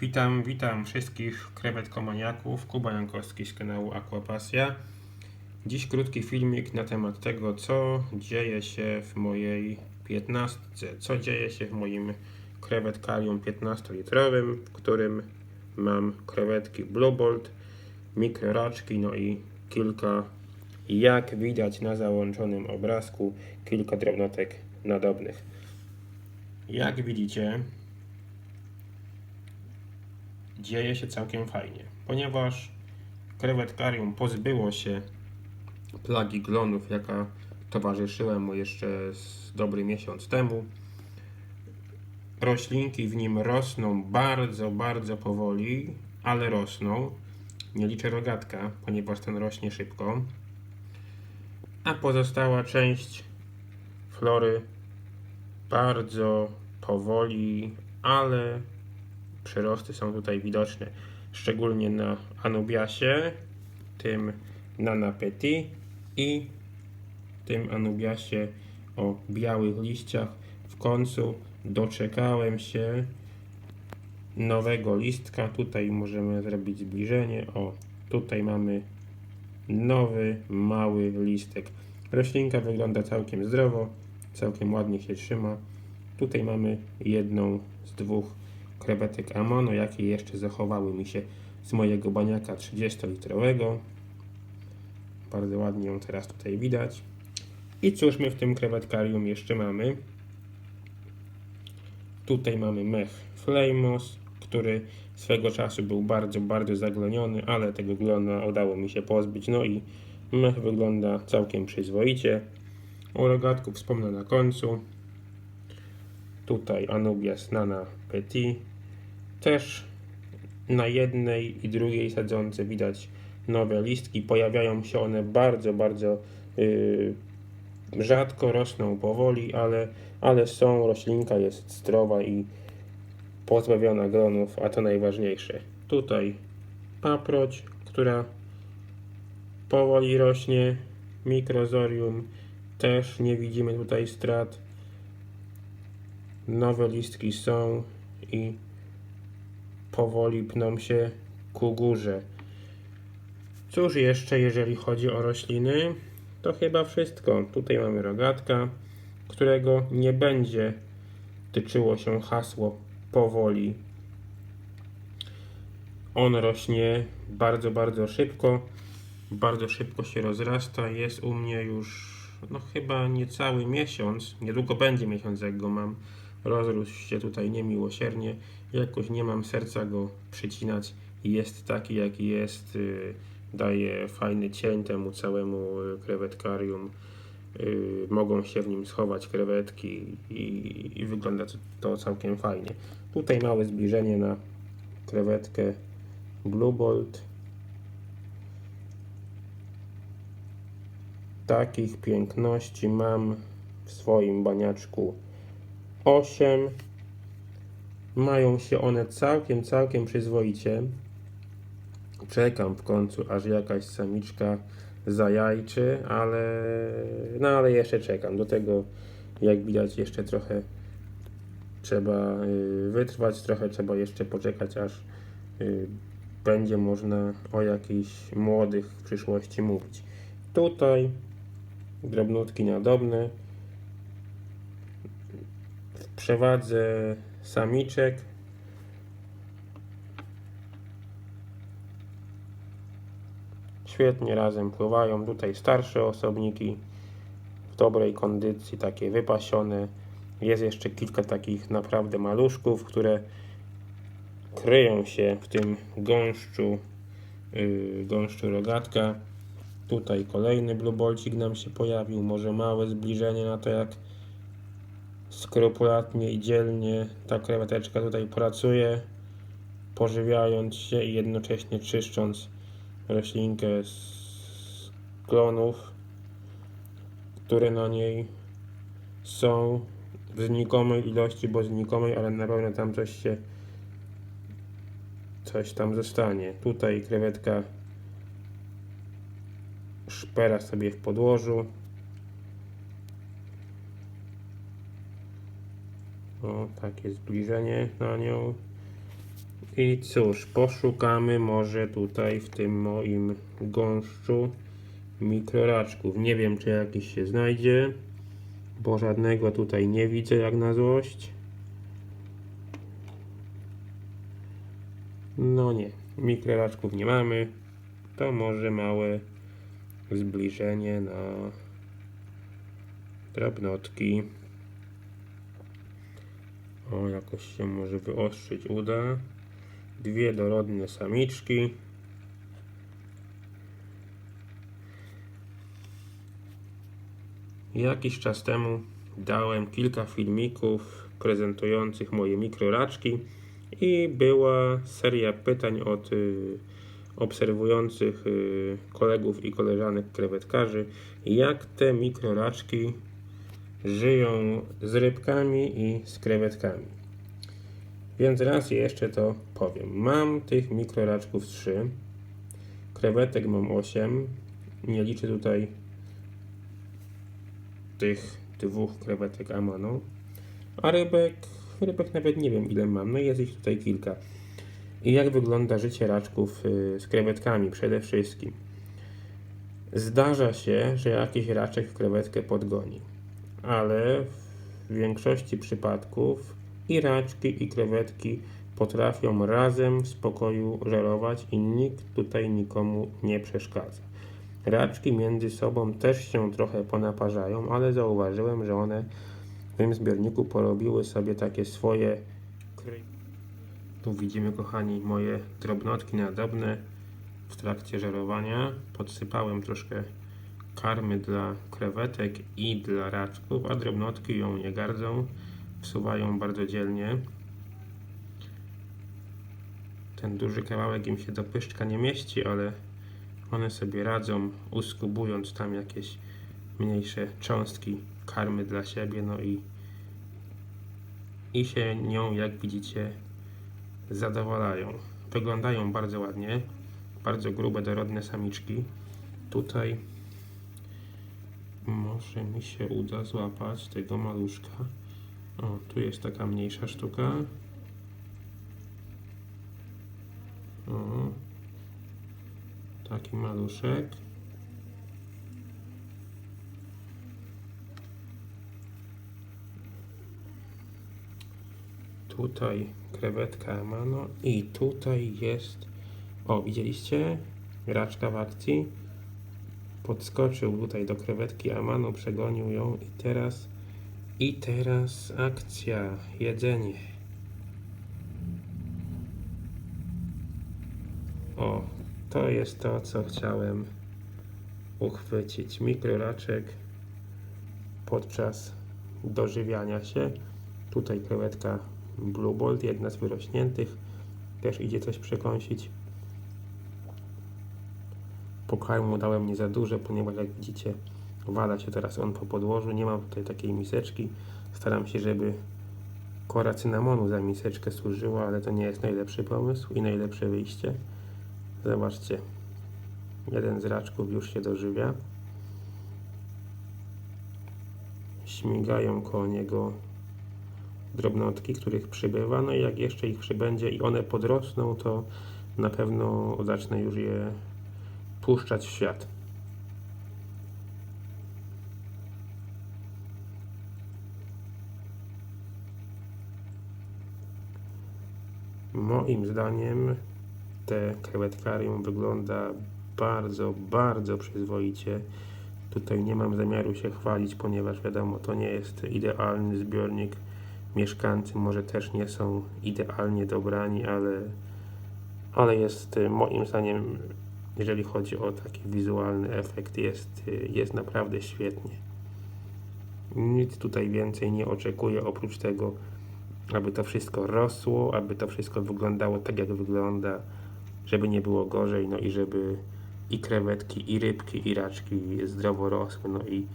Witam, witam wszystkich krewetkomaniaków. Kuba Jankowski z kanału Aquapasja. Dziś krótki filmik na temat tego, co dzieje się w mojej 15, co dzieje się w moim krewetkarium 15-litrowym, w którym mam krewetki Blue Bolt, mikroraczki, no i kilka, jak widać na załączonym obrazku, kilka drobnotek nadobnych. Jak widzicie, dzieje się całkiem fajnie, ponieważ krewetkarium pozbyło się plagi glonów, jaka towarzyszyła mu jeszcze z dobry miesiąc temu. Roślinki w nim rosną bardzo, bardzo powoli, ale rosną. Nie liczę rogatka, ponieważ ten rośnie szybko. A pozostała część flory bardzo powoli, ale przyrosty są tutaj widoczne, szczególnie na Anubiasie, tym Nana Petit i tym Anubiasie o białych liściach. W końcu doczekałem się nowego listka. Tutaj możemy zrobić zbliżenie. O, tutaj mamy nowy, mały listek. Roślinka wygląda całkiem zdrowo, całkiem ładnie się trzyma. Tutaj mamy jedną z dwóch krewetek Amono, jakie jeszcze zachowały mi się z mojego baniaka 30-litrowego. Bardzo ładnie ją teraz tutaj widać. I cóż my w tym krewetkarium jeszcze mamy? Tutaj mamy mech Flamos, który swego czasu był bardzo, bardzo zagloniony, ale tego glona udało mi się pozbyć. No i mech wygląda całkiem przyzwoicie. O rogatku wspomnę na końcu. Tutaj Anubias Nana Petit. Też na jednej i drugiej sadzonce widać nowe listki. Pojawiają się one bardzo, bardzo yy, rzadko, rosną powoli, ale, ale są. Roślinka jest zdrowa i pozbawiona glonów, a to najważniejsze. Tutaj paproć, która powoli rośnie. Mikrozorium też nie widzimy tutaj strat. Nowe listki są i powoli pną się ku górze. Cóż jeszcze, jeżeli chodzi o rośliny? To chyba wszystko. Tutaj mamy rogatka, którego nie będzie tyczyło się hasło powoli. On rośnie bardzo, bardzo szybko. Bardzo szybko się rozrasta. Jest u mnie już no chyba niecały miesiąc. Niedługo będzie miesiąc, jak go mam. Rozrósł się tutaj niemiłosiernie. Jakoś nie mam serca go przycinać. Jest taki, jaki jest. Yy, daje fajny cień temu całemu y, krewetkarium. Yy, mogą się w nim schować krewetki i, i wygląda to, całkiem fajnie. Tutaj małe zbliżenie na krewetkę Blue Bolt. Takich piękności mam w swoim baniaczku 8. Mają się one całkiem, całkiem przyzwoicie. Czekam w końcu, aż jakaś samiczka zajajczy, ale no ale jeszcze czekam. Do tego, jak widać, jeszcze trochę trzeba y, wytrwać, trochę trzeba jeszcze poczekać, aż y, będzie można o jakichś młodych w przyszłości mówić. Tutaj drobnutki nadobne. W przewadze samiczek Świetnie razem pływają. Tutaj starsze osobniki w dobrej kondycji, takie wypasione. Jest jeszcze kilka takich naprawdę maluszków, które kryją się w tym gąszczu, yy, gąszczu rogatka. Tutaj kolejny blubolcik nam się pojawił. Może małe zbliżenie na to, jak skrupulatnie i dzielnie ta kreweteczka tutaj pracuje, pożywiając się i jednocześnie czyszcząc roślinkę z klonów, które na niej są w znikomej ilości, bo znikomej, ale na pewno tam coś się coś tam zostanie. Tutaj krewetka szpera sobie w podłożu. O, takie zbliżenie na nią. I cóż, poszukamy może tutaj w tym moim gąszczu mikroraczków. Nie wiem, czy jakiś się znajdzie, bo żadnego tutaj nie widzę jak na złość. No nie, mikroraczków nie mamy. To może małe zbliżenie na drobnotki. O, jakoś się może wyostrzyć uda. Dwie dorodne samiczki. Jakiś czas temu dałem kilka filmików prezentujących moje mikroraczki i była seria pytań od y, obserwujących y, kolegów i koleżanek krewetkarzy, jak te mikroraczki żyją z rybkami i z krewetkami. Więc raz jeszcze to powiem. Mam tych mikroraczków 3, krewetek mam 8, nie liczę tutaj tych dwóch krewetek Amano, a rybek, rybek nawet nie wiem ile mam, no jest ich tutaj kilka. I jak wygląda życie raczków y, z krewetkami przede wszystkim? Zdarza się, że jakiś raczek krewetkę podgoni, ale w większości przypadków i raczki i krewetki potrafią razem w spokoju żerować i nikt tutaj nikomu nie przeszkadza. Raczki między sobą też się trochę ponaparzają, ale zauważyłem, że one w tym zbiorniku porobiły sobie takie swoje kry. Tu widzimy, kochani, moje drobnotki nadobne w trakcie żerowania. Podsypałem troszkę karmy dla krewetek i dla raczków, a drobnotki ją nie gardzą, wsuwają bardzo dzielnie. Ten duży kawałek im się do pyszczka nie mieści, ale one sobie radzą, uskubując tam jakieś mniejsze cząstki karmy dla siebie, no i, i się nią, jak widzicie, zadowalają. Wyglądają bardzo ładnie, bardzo grube, dorodne samiczki. Tutaj może mi się uda złapać tego maluszka. O, tu jest taka mniejsza sztuka. O, taki maluszek. Tutaj krewetka Amano i tutaj jest, o widzieliście, raczka w akcji. Podskoczył tutaj do krewetki Amano, przegonił ją i teraz, i teraz akcja, jedzenie. O, to jest to, co chciałem uchwycić. Mikroraczek podczas dożywiania się. Tutaj krewetka Blue Bolt, jedna z wyrośniętych. Też idzie coś przekąsić. Pokarmu dałem nie za duże, ponieważ jak widzicie wala się teraz on po podłożu. Nie mam tutaj takiej miseczki. Staram się, żeby kora cynamonu za miseczkę służyła, ale to nie jest najlepszy pomysł i najlepsze wyjście. Zobaczcie, jeden z raczków już się dożywia. Śmigają koło niego drobnotki, których przybywa. No i jak jeszcze ich przybędzie i one podrosną, to na pewno zacznę już je puszczać w świat. Moim zdaniem te krewetkarium wygląda bardzo, bardzo przyzwoicie. Tutaj nie mam zamiaru się chwalić, ponieważ wiadomo, to nie jest idealny zbiornik. Mieszkańcy może też nie są idealnie dobrani, ale, ale jest moim zdaniem, jeżeli chodzi o taki wizualny efekt, jest, jest naprawdę świetnie. Nic tutaj więcej nie oczekuję oprócz tego, aby to wszystko rosło, aby to wszystko wyglądało tak, jak wygląda żeby nie było gorzej, no i żeby i krewetki, i rybki, i raczki zdrowo rosły, no i,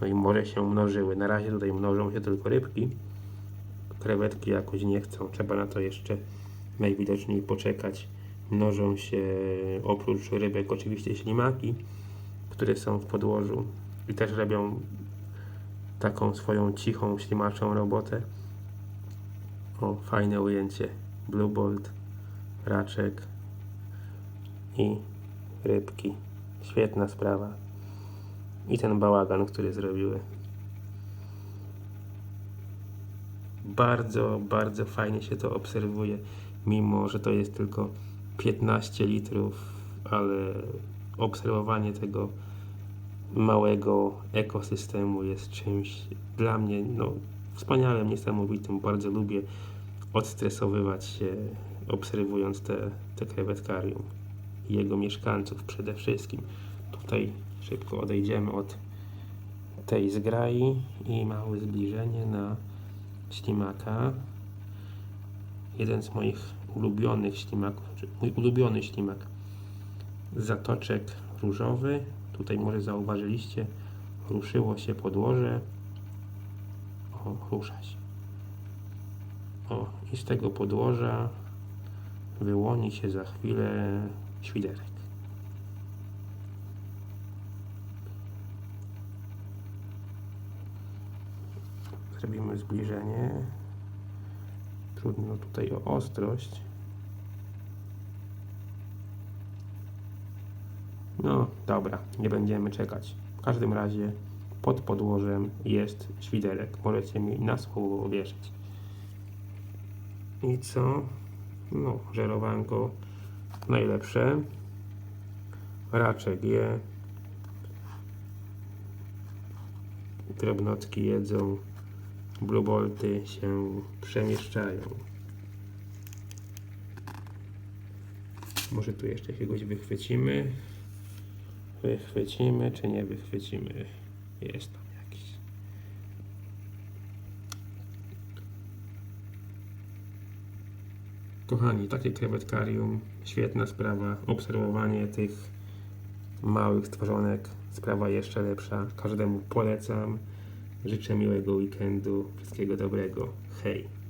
no i może się mnożyły. Na razie tutaj mnożą się tylko rybki, krewetki jakoś nie chcą, trzeba na to jeszcze najwidoczniej poczekać. Mnożą się oprócz rybek oczywiście ślimaki, które są w podłożu i też robią taką swoją cichą, ślimaczą robotę. O, fajne ujęcie. Blue Bolt raczek i rybki. Świetna sprawa. I ten bałagan, który zrobiły. Bardzo, bardzo fajnie się to obserwuje, mimo że to jest tylko 15 litrów, ale obserwowanie tego małego ekosystemu jest czymś dla mnie no, wspaniałym, niesamowitym. Bardzo lubię odstresowywać się, obserwując te, te krewetkarium i jego mieszkańców przede wszystkim. Tutaj szybko odejdziemy od tej zgrai i małe zbliżenie na ślimaka. Jeden z moich ulubionych ślimaków, mój ulubiony ślimak zatoczek różowy. Tutaj może zauważyliście, ruszyło się podłoże. O, rusza się. O, i z tego podłoża wyłoni się za chwilę świderek. Zrobimy zbliżenie. Trudno tutaj o ostrość. No, dobra, nie będziemy czekać. W każdym razie pod podłożem jest świderek. Możecie mi na słowo wierzyć. I co? No, żerowanko najlepsze. Raczek je. Drobnotki jedzą. Bluebolty się przemieszczają. Może tu jeszcze jakiegoś wychwycimy. Wychwycimy, czy nie wychwycimy? Jest tam jakiś. Kochani, takie krewetkarium, świetna sprawa. Obserwowanie tych małych stworzonek, sprawa jeszcze lepsza. Każdemu polecam. Życzę miłego weekendu, wszystkiego dobrego. Hej!